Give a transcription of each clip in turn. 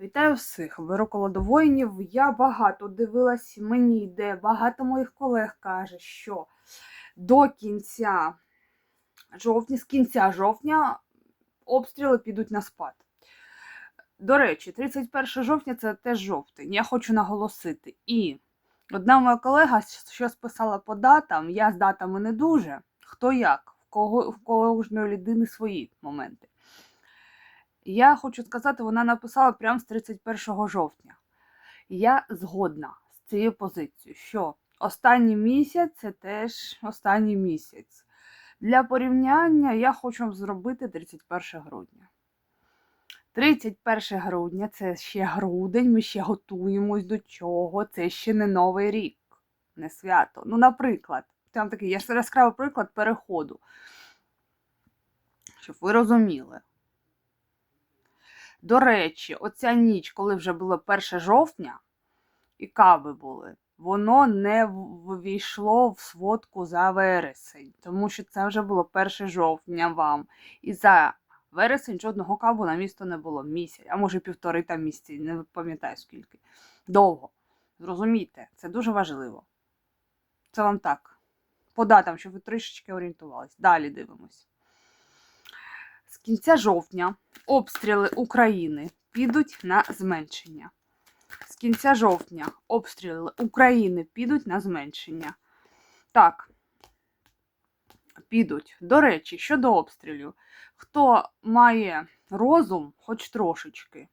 Вітаю всіх! Колоду. Я багато дивилась, мені йде, багато моїх колег каже, що до кінця жовтня, з кінця жовтня обстріли підуть на спад. До речі, 31 жовтня це теж жовтень. Я хочу наголосити. І одна моя колега що списала по датам, я з датами не дуже. Хто як, в кого в кожної людини свої моменти. Я хочу сказати, вона написала прямо з 31 жовтня. Я згодна з цією позицією, що останній місяць це теж останній місяць. Для порівняння я хочу зробити 31 грудня. 31 грудня це ще грудень, ми ще готуємось до чого, це ще не новий рік, не свято. Ну, наприклад, там такий яскравий приклад переходу. Щоб ви розуміли. До речі, оця ніч, коли вже було 1 жовтня, і кави були, воно не ввійшло в сводку за вересень, тому що це вже було 1 жовтня вам. І за вересень жодного каву на місто не було місяць, а може півтори там місяці, не пам'ятаю скільки. Довго. Зрозумійте, це дуже важливо. Це вам так. По датам, щоб ви трішечки орієнтувались. Далі дивимось. З кінця жовтня обстріли України підуть на зменшення. З кінця жовтня обстріли України підуть на зменшення. Так, підуть. До речі, щодо обстрілів, хто має розум, хоч трошечки,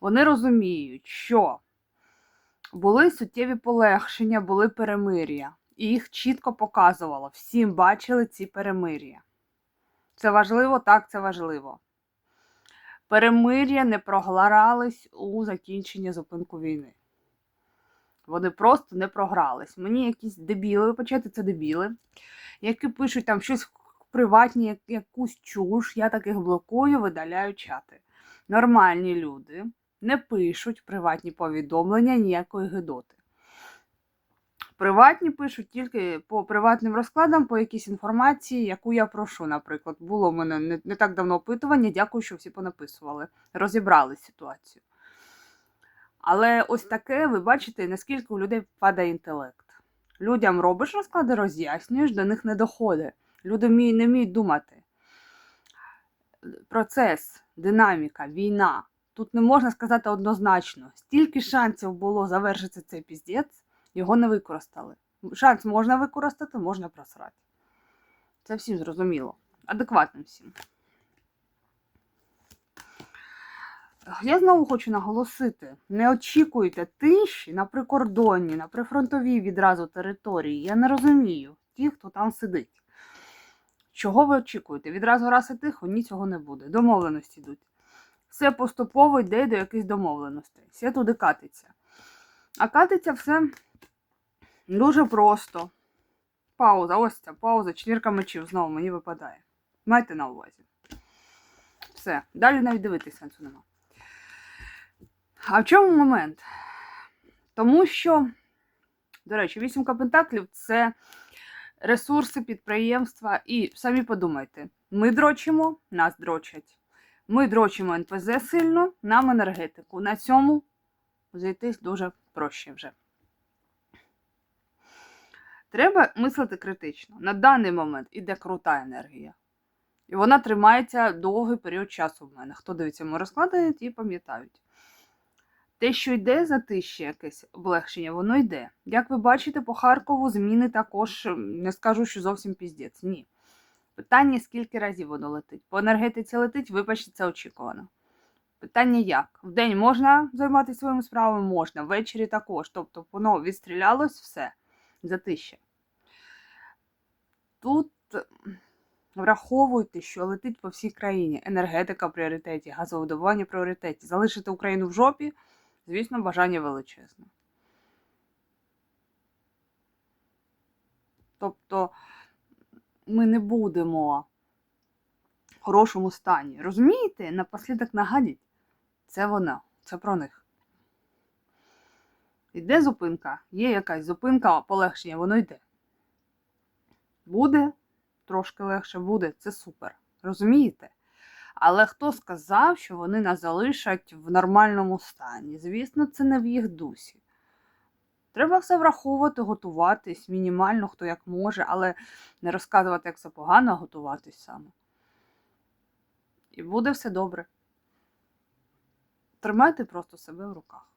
вони розуміють, що були суттєві полегшення, були перемир'я. І їх чітко показувало. Всім бачили ці перемир'я. Це важливо? Так, це важливо. Перемир'я не програлись у закінченні зупинку війни. Вони просто не програлись. Мені якісь дебіли, вибачайте, це дебіли, які пишуть там щось приватні, якусь чуш, я таких блокую, видаляю чати. Нормальні люди не пишуть приватні повідомлення ніякої гидоти. Приватні пишуть тільки по приватним розкладам, по якійсь інформації, яку я прошу, наприклад. Було в мене не, не так давно опитування, дякую, що всі понаписували, розібрали ситуацію. Але ось таке, ви бачите, наскільки у людей падає інтелект. Людям робиш розклади, роз'яснюєш, до них не доходить. Люди не вміють думати. Процес, динаміка, війна. Тут не можна сказати однозначно. Стільки шансів було завершити цей піздець. Його не використали. Шанс можна використати, можна просрати. Це всім зрозуміло. Адекватним всім. Я знову хочу наголосити: не очікуйте тиші на прикордонні, на прифронтовій відразу території. Я не розумію ті, хто там сидить. Чого ви очікуєте? Відразу раз і тихо, ні цього не буде. Домовленості йдуть. Все поступово йде до якихось домовленостей. Все туди катиться. А катиться все Дуже просто. Пауза. Ось ця пауза. Четвірка мечів знову мені випадає. Майте на увазі. Все. Далі навіть дивитися сенсу нема. А в чому момент? Тому що, до речі, вісімка пентаклів це ресурси підприємства. І самі подумайте, ми дрочимо, нас дрочать. Ми дрочимо НПЗ сильно, нам енергетику. На цьому зайтись дуже проще вже. Треба мислити критично. На даний момент іде крута енергія. І вона тримається довгий період часу в мене. Хто дивиться мої розклади, ті пам'ятають. Те, що йде за тиші якесь облегшення, воно йде. Як ви бачите, по Харкову зміни також не скажу, що зовсім піздець. Ні. Питання, скільки разів воно летить. По енергетиці летить, вибачте, це очікувано. Питання як? В день можна займатися своїми справами? Можна, ввечері також. Тобто воно відстрілялось все затище. Тут враховуйте, що летить по всій країні. Енергетика в пріоритеті, газовидобування в пріоритеті. Залишити Україну в жопі, звісно, бажання величезне. Тобто ми не будемо в хорошому стані. Розумієте? Напослідок нагадіть, це вона, це про них. Йде зупинка, є якась зупинка, полегшення, воно йде. Буде, трошки легше буде, це супер. Розумієте? Але хто сказав, що вони нас залишать в нормальному стані? Звісно, це не в їх дусі. Треба все враховувати, готуватись, мінімально хто як може, але не розказувати, як це погано, а готуватись саме. І буде все добре. Тримайте просто себе в руках.